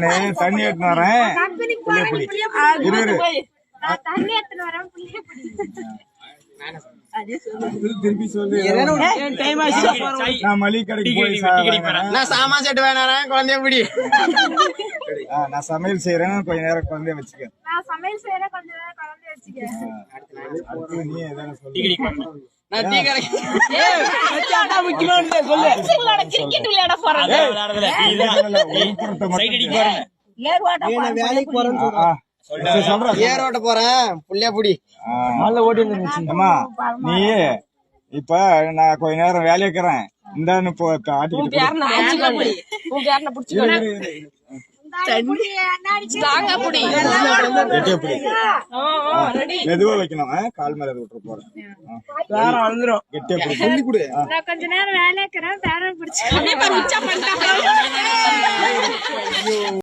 நானு தண்ணி எடுத்து வரேன். இரு இரு. தண்ணி எடுத்துன்னு வரேன் புள்ளைய பிடி. திருப்பி சொல்லு நான் மளிகை கடைக்கு போய் சா- வாங்கினேன். நான் சாமான் செட்டு வேணாரேன் குழந்தைய பிடி. நான் சமையல் செய்யறேன் கொஞ்ச நேரம் குழந்தைய வச்சுக்க. நான் சமையல் செய்யற கொஞ்ச நேரம் குழந்தை வச்சுக்க. அடுத்து நீ எதாவது சொல்லு ஓட்ட போறேன். புள்ளைய பிடி. அம்மா நீ இப்ப நான் கொஞ்ச நேரம் வேலையை இருக்கிறேன். இந்தான்னு போ ஆட்டிக்கிட்டு மெதுவா வைக்கணும்? கால் மேல விட்டுற போறேன். கெட்டியா. சொல்லி கொடு. கொஞ்ச நேரம் வேலை இருக்கிறேன் பேரன் பிடிச்சி